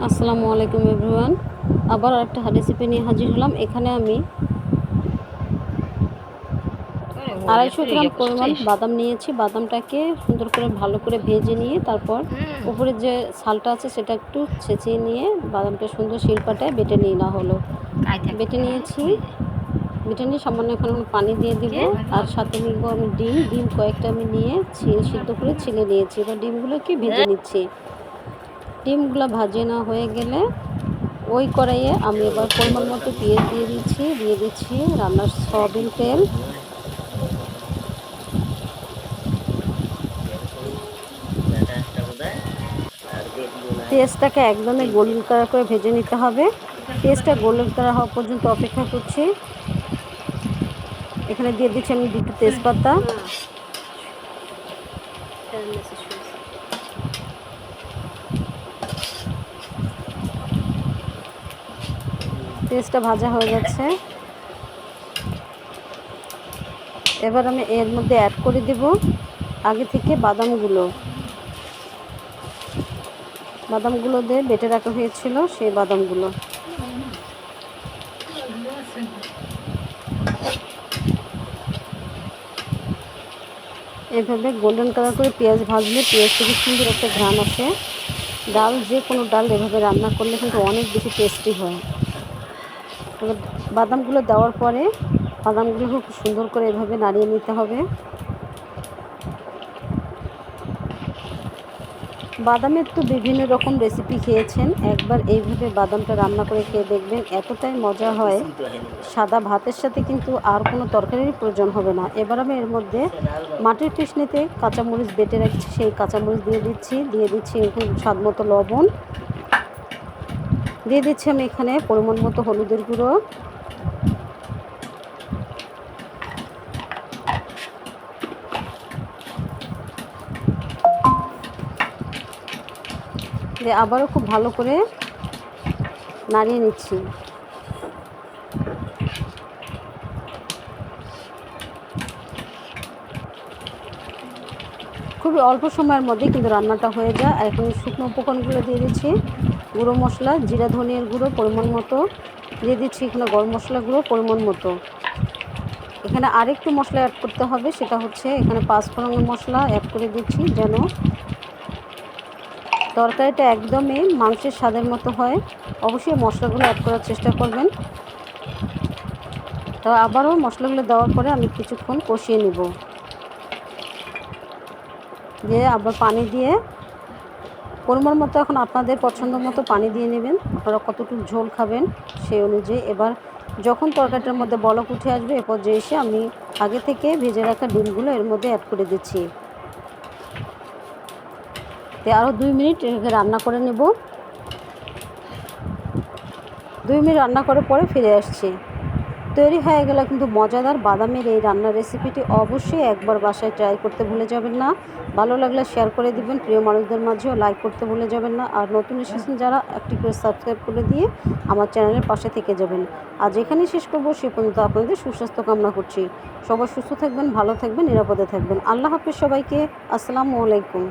আসসালামু আলাইকুম এভরিওয়ান। আবার একটা রেসিপি নিয়ে হাজির হলাম। এখানে আমি আড়াইশো গ্রাম পরিমাণ বাদাম নিয়েছি। বাদামটাকে সুন্দর করে ভালো করে ভেজে নিয়ে তারপর উপরে যে ছালটা আছে সেটা একটু ছেঁচিয়ে নিয়ে বাদামটা সুন্দর শিলপাটায় বেটে নিয়ে না হলো বেটে নিয়েছি। বেটে নিয়ে সামান্য এখন পানি দিয়ে দিব। আর সাথে নিব আমি ডিম। ডিম কয়েকটা আমি নিয়ে ছি- সিদ্ধ করে ছিলে নিয়েছি। এবার ডিমগুলোকে ভেজে নিচ্ছি। ডিমগুলো ভাজে না হয়ে গেলে ওই কড়াইয়ে আমি এবার পরিমাণ মতো পেঁয়াজ দিয়ে দিচ্ছি দিয়ে দিচ্ছি রান্নার সয়াবিন তেল। পেঁয়াজটাকে একদমই গোল্ডেন কালার করে ভেজে নিতে হবে। পেঁয়াজটা গোল্ডেন কালার হওয়া পর্যন্ত অপেক্ষা করছি। এখানে দিয়ে দিচ্ছি আমি দুটো তেজপাতা। পেঁয়াজটা ভাজা হয়ে যাচ্ছে এবার আমি এর মধ্যে অ্যাড করে দেব আগে থেকে বাদামগুলো। বাদামগুলো দিয়ে বেটে রাখা হয়েছিল সেই বাদামগুলো। এভাবে গোল্ডেন কালার করে পেঁয়াজ ভাজলে পেঁয়াজ থেকে সুন্দর একটা ঘ্রাণ আসে। ডাল, যে কোনো ডাল এভাবে রান্না করলে কিন্তু অনেক বেশি টেস্টি হয়। বাদামগুলো দেওয়ার পরে বাদামগুলো খুব সুন্দর করে এভাবে নাড়িয়ে নিতে হবে। বাদামের তো বিভিন্ন রকম রেসিপি খেয়েছেন, একবার এইভাবে বাদামটা রান্না করে খেয়ে দেখবেন, এতটাই মজা হয়। সাদা ভাতের সাথে কিন্তু আর কোনো তরকারির প্রয়োজন হবে না। এবার আমি এর মধ্যে মাটির কৃষ্ণেতে কাঁচামরিচ বেটে রাখছি, সেই কাঁচামরিচ দিয়ে দিচ্ছি দিয়ে দিচ্ছি এরকম স্বাদ মতো লবণ। দিয়ে দিচ্ছি আমি এখানে পরিমাণ মতো হলুদের গুঁড়ো। দিয়ে আবারও খুব ভালো করে নাড়িয়ে নিচ্ছি। খুবই অল্প সময়ের মধ্যে কিন্তু রান্নাটা হয়ে যায়। আর এখন শুকনো উপকরণগুলো দিয়ে দিচ্ছি। গুঁড়ো মশলা, জিরা, ধনিয়ার গুঁড়ো পরিমাণ মতো, দিয়ে দিচ্ছি এখানে গরম মশলা গুঁড়ো পরিমাণ মতো। এখানে আরেকটু মশলা অ্যাড করতে হবে, সেটা হচ্ছে এখানে পাঁচফোড়নের মশলা অ্যাড করে দিচ্ছি যেন তরকারিটা একদমই মাংসের স্বাদের মতো হয়। অবশ্যই মশলাগুলো অ্যাড করার চেষ্টা করবেন। তো আবারও মশলাগুলো দেওয়ার পরে আমি কিছুক্ষণ কষিয়ে নেব। দিয়ে আবার পানি দিয়ে পরিমাণ মতো এখন আপনাদের পছন্দ মতো পানি দিয়ে নেবেন। আপনারা কতটুকু ঝোল খাবেন সেই অনুযায়ী এবার যখন তরকারিটার মধ্যে বলক উঠে আসবে, এ পর্যায়ে এসে আমি আগে থেকে ভেজে রাখা ডিমগুলো এর মধ্যে অ্যাড করে দিচ্ছি। আরও দুই মিনিট রান্না করে নেব। দুই মিনিট রান্না করে পরে ফিরে আসছি। তৈরি হয়ে গেলে কিন্তু মজাদার বাদামের এই রান্নার রেসিপিটি অবশ্যই একবার বাসায় ট্রাই করতে ভুলে যাবেন না। ভালো লাগলে শেয়ার করে দিবেন, প্রিয় মানুষদের মাঝেও লাইক করতে ভুলে যাবেন না। আর নতুন এসেছেন যারা, একটি করে সাবস্ক্রাইব করে দিয়ে আমার চ্যানেলের পাশে থেকে যাবেন। আজ এখানেই শেষ করব, সে পর্যন্ত আপনাদের সুস্বাস্থ্য কামনা করছি। সবাই সুস্থ থাকবেন, ভালো থাকবেন, নিরাপদে থাকবেন। আল্লাহ হাফিজ সবাইকে, আসসালামু আলাইকুম।